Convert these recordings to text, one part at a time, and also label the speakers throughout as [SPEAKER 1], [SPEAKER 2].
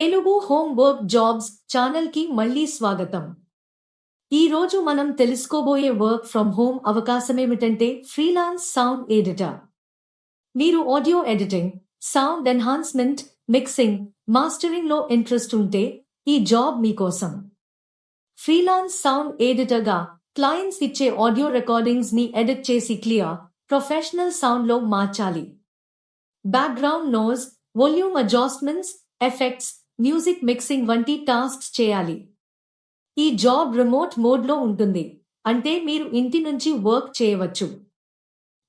[SPEAKER 1] Telugu home work jobs ఛానల్కి మళ్ళీ స్వాగతం. ఈ రోజు మనం తెలుసుకోబోయే వర్క్ ఫ్రమ్ హోమ్ అవకాశమేమిటంటే ఫ్రీలాన్స్ సౌండ్ ఎడిటర్. మీరు audio editing sound enhancement mixing మాస్టరింగ్లో interest ఉంటే ఈ జాబ్ మీకోసం. ఫ్రీలాన్స్ సౌండ్ ఎడిటర్గా క్లయింట్స్ ఇచ్చే ఆడియో రికార్డింగ్స్ని ఎడిట్ చేసి క్లియర్ ప్రొఫెషనల్ సౌండ్లో మార్చాలి. Background noise volume adjustments effects music mixing వంటి టాస్క్స్ చేయాలి. ఈ జాబ్ రిమోట్ మోడ్లో ఉంటుంది. అంటే మీరు ఇంటి నుంచి వర్క్ చేయవచ్చు.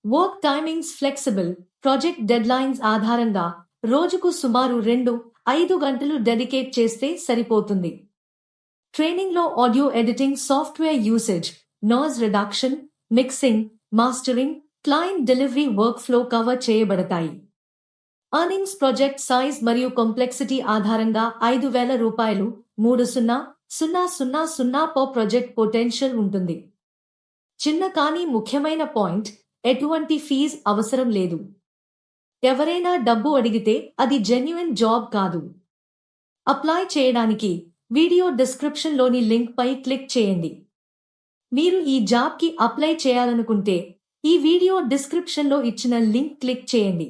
[SPEAKER 1] Work timings flexible. Project deadlines ఆధారంగా రోజుకు సుమారు రెండు ఐదు గంటలు డెడికేట్ చేస్తే సరిపోతుంది. ట్రైనింగ్లో audio editing software usage noise reduction mixing mastering client delivery work flow cover చేయబడతాయి. అర్నింగ్స్ ప్రాజెక్ట్ సైజ్ మరియు కాంప్లెక్సిటీ ఆధారంగా ఐదు వేల రూపాయలు మూడు సున్నా సున్నా సున్నా సున్నా పో ప్రాజెక్ట్ పొటెన్షియల్ ఉంటుంది. చిన్న కానీ ముఖ్యమైన పాయింట్ ఎటువంటి ఫీజ్ అవసరం లేదు. ఎవరైనా డబ్బు అడిగితే అది జెన్యున్ జాబ్ కాదు. అప్లై చేయడానికి వీడియో డిస్క్రిప్షన్లోని లింక్పై క్లిక్ చేయండి. మీరు ఈ జాబ్కి అప్లై చేయాలనుకుంటే ఈ వీడియో డిస్క్రిప్షన్లో ఇచ్చిన లింక్ క్లిక్ చేయండి.